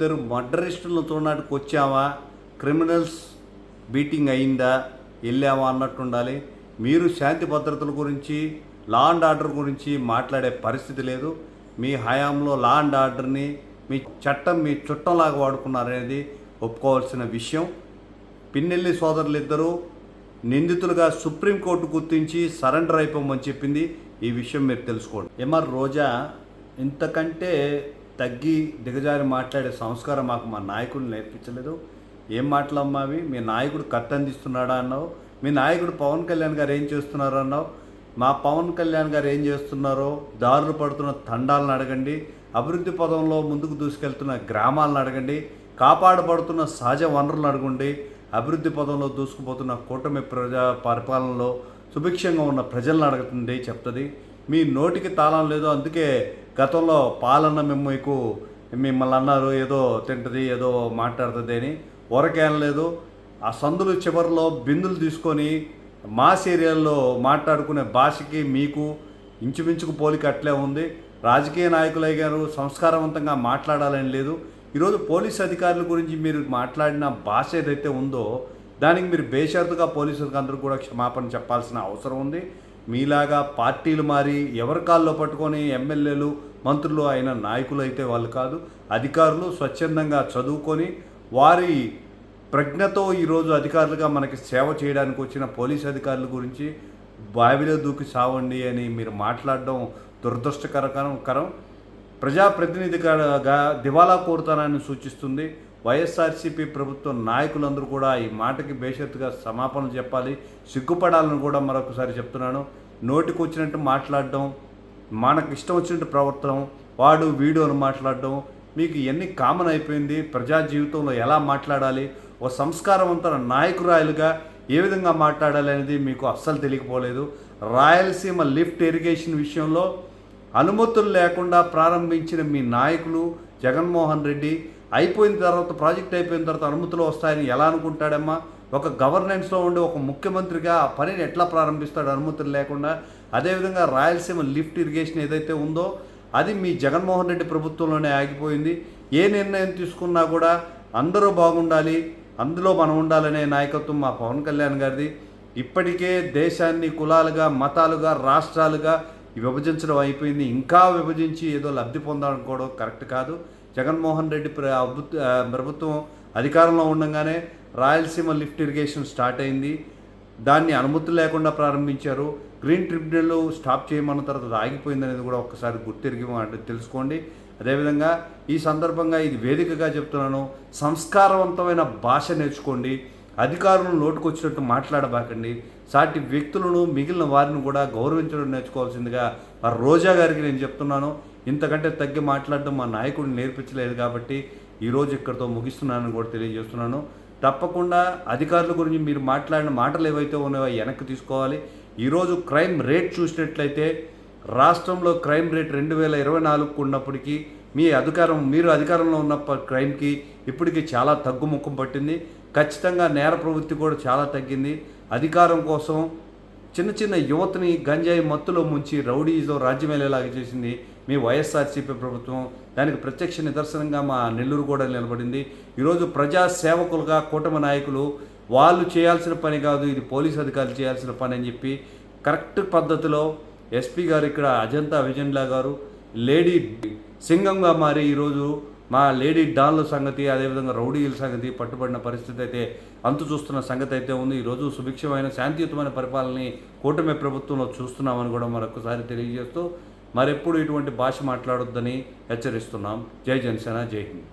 ఇద్దరు మర్డరిస్టులతో నాటికి వచ్చావా? క్రిమినల్స్ బీటింగ్ అయిందా? వెళ్ళావా అన్నట్టు ఉండాలి మీరు శాంతి భద్రతల గురించి లా అండ్ ఆర్డర్ గురించి మాట్లాడే పరిస్థితి లేదు. మీ హయాంలో లా అండ్ ఆర్డర్ని మీ చట్టం మీ చుట్టంలాగా వాడుకున్నారనేది ఒప్పుకోవాల్సిన విషయం. పిన్నెల్లి సోదరులు ఇద్దరూ నిందితులుగా సుప్రీంకోర్టు గుర్తించి సరెండర్ అయిపోమని చెప్పింది. ఈ విషయం మీరు తెలుసుకోండి. ఎంఆర్ రోజా ఇంతకంటే తగ్గి దిగజారి మాట్లాడే సంస్కారం మాకు మా నాయకుడు నేర్పించలేదు. ఏం మాటలమ్మా అవి? మీ నాయకుడు కత్తందిస్తున్నాడా అన్నావు? మీ నాయకుడు పవన్ కళ్యాణ్ గారు ఏం చేస్తున్నారు అన్నావు? మా పవన్ కళ్యాణ్ గారు ఏం చేస్తున్నారో? దారులు పడుతున్న తండాలను అడగండి. అభివృద్ధి పదంలో ముందుకు దూసుకెళ్తున్న గ్రామాలను అడగండి. కాపాడబడుతున్న సహజ వనరులను అడగండి. అభివృద్ధి పదంలో దూసుకుపోతున్న కూటమి ప్రజా పరిపాలనలో సుభిక్షంగా ఉన్న ప్రజలను అడుగుతుంది చెప్తుంది. మీ నోటికి తాళం లేదు అందుకే గతంలో పాలన్న మేము మీకు మిమ్మల్ని అన్నారు ఏదో తింటది ఏదో మాట్లాడుతుంది అని. ఊరకేం లేదు ఆ సందులు చివరిలో బిందులు తీసుకొని మాస్ ఏరియాల్లో మాట్లాడుకునే భాషకి మీకు ఇంచుమించుకు పోలిక అట్లే ఉంది. రాజకీయ నాయకులు గారు సంస్కారవంతంగా మాట్లాడాలని లేదు. ఈరోజు పోలీస్ అధికారుల గురించి మీరు మాట్లాడిన భాష ఏదైతే ఉందో దానికి మీరు బేషరతుగా పోలీసులకు అందరూ కూడా క్షమాపణ చెప్పాల్సిన అవసరం ఉంది. మీలాగా పార్టీలు మారి ఎవరి కాల్లో పట్టుకొని ఎమ్మెల్యేలు మంత్రులు అయిన నాయకులు అయితే వాళ్ళు కాదు అధికారులు స్వచ్ఛందంగా చదువుకొని వారి ప్రజ్ఞతో ఈరోజు అధికారులుగా మనకి సేవ చేయడానికి వచ్చిన పోలీస్ అధికారుల గురించి బావిలో దూకి సావండి అని మీరు మాట్లాడడం దురదృష్టకరకరం కరం. ప్రజాప్రతినిధిగా దివాలా కోరుతానని సూచిస్తుంది. వైఎస్ఆర్సీపీ ప్రభుత్వ నాయకులందరూ కూడా ఈ మాటకి బేషరతుగా సమాపనలు చెప్పాలి. సిగ్గుపడాలని కూడా మరొకసారి చెప్తున్నాను. నోటికొచ్చినట్టు మాట్లాడడం మనకు ఇష్టం వచ్చినట్టు ప్రవర్తనం వాడు వీడు అని మాట్లాడడం మీకు ఇవన్నీ కామన్ అయిపోయింది ప్రజా జీవితంలో ఎలా మాట్లాడాలి ఓ సంస్కారవంతమైన నాయకురాయలుగా ఏ విధంగా మాట్లాడాలి అనేది మీకు అస్సలు తెలియకపోలేదు. రాయలసీమ లిఫ్ట్ ఇరిగేషన్ విషయంలో అనుమతులు లేకుండా ప్రారంభించిన మీ నాయకులు జగన్మోహన్ రెడ్డి అయిపోయిన తర్వాత ప్రాజెక్ట్ అయిపోయిన తర్వాత అనుమతులు వస్తాయని ఎలా అనుకుంటాడమ్మా? ఒక గవర్నెన్స్లో ఉండే ఒక ముఖ్యమంత్రిగా ఆ పనిని ఎట్లా ప్రారంభిస్తాడు? అనుమతులు లేకుండా అదేవిధంగా రాయలసీమ లిఫ్ట్ ఇరిగేషన్ ఏదైతే ఉందో అది మీ జగన్మోహన్ రెడ్డి ప్రభుత్వంలోనే ఆగిపోయింది. ఏ నిర్ణయం తీసుకున్నా కూడా అందరూ బాగుండాలి అందులో మనం ఉండాలనే నాయకత్వం మా పవన్ కళ్యాణ్ గారిది. ఇప్పటికే దేశాన్ని కులాలుగా మతాలుగా రాష్ట్రాలుగా విభజించడం అయిపోయింది. ఇంకా విభజించి ఏదో లబ్ధి పొందాలనుకోవడం కరెక్ట్ కాదు. జగన్మోహన్ రెడ్డి ప్ర- ప్రభుత్వం అధికారంలో ఉండగానే రాయలసీమ లిఫ్ట్ ఇరిగేషన్ స్టార్ట్ అయింది. దాన్ని అనుమతులు లేకుండా ప్రారంభించారు. గ్రీన్ ట్రిబ్యునల్ స్టాప్ చేయమన్న తర్వాత ఆగిపోయింది అనేది కూడా ఒక్కసారి గుర్తిరిగి తెలుసుకోండి. అదేవిధంగా ఈ సందర్భంగా ఇది వేదికగా చెప్తున్నాను. సంస్కారవంతమైన భాష నేర్చుకోండి. అధికారులను నోటుకొచ్చినట్టు మాట్లాడబాకండి. సాటి వ్యక్తులను మిగిలిన వారిని కూడా గౌరవించడం నేర్చుకోవాల్సిందిగా ఆ రోజా గారికి నేను చెప్తున్నాను. ఇంతకంటే తగ్గి మాట్లాడడం మా నాయకుడిని నేర్పించలేదు కాబట్టి ఈరోజు ఇక్కడితో ముగిస్తున్నానని కూడా తెలియజేస్తున్నాను. తప్పకుండా అధికారుల గురించి మీరు మాట్లాడిన మాటలు ఏవైతే ఉన్నాయో వెనక్కి తీసుకోవాలి. ఈరోజు క్రైమ్ రేట్ చూసినట్లయితే రాష్ట్రంలో క్రైమ్ రేట్ రెండు వేల ఇరవై నాలుగుకు ఉన్నప్పటికీ మీ అధికారం మీరు అధికారంలో ఉన్న క్రైమ్కి ఇప్పటికీ చాలా తగ్గుముఖం పట్టింది. ఖచ్చితంగా నేర ప్రవృత్తి కూడా చాలా తగ్గింది. అధికారం కోసం చిన్న చిన్న యువతని గంజాయి మత్తులో ముంచి రౌడీజం రాజ్యమేలేలాగా చేసింది మీ వైఎస్ఆర్సీపీ ప్రభుత్వం. దానికి ప్రత్యక్ష నిదర్శనంగా మా నెల్లూరు కూడా నిలబడింది. ఈరోజు ప్రజా సేవకులుగా కూటమి నాయకులు వాళ్ళు చేయాల్సిన పని కాదు ఇది పోలీస్ అధికారులు చేయాల్సిన పని అని చెప్పి కరెక్ట్ పద్ధతిలో ఎస్పీ గారు ఇక్కడ అజంతా విజన్లా గారు లేడీ సింగంగా మారి ఈరోజు మా లేడీ డాన్ల సంగతి అదేవిధంగా రౌడీల సంగతి పట్టుబడిన పరిస్థితి అయితే అంతు చూస్తున్న సంగతి అయితే ఉంది. ఈరోజు సుభిక్షమైన శాంతియుతమైన పరిపాలనని కూటమి ప్రభుత్వంలో చూస్తున్నామని కూడా మరొకసారి తెలియజేస్తూ మరెప్పుడు ఇటువంటి భాష మాట్లాడొద్దని హెచ్చరిస్తున్నాం. జై జనసేన జై హింద్.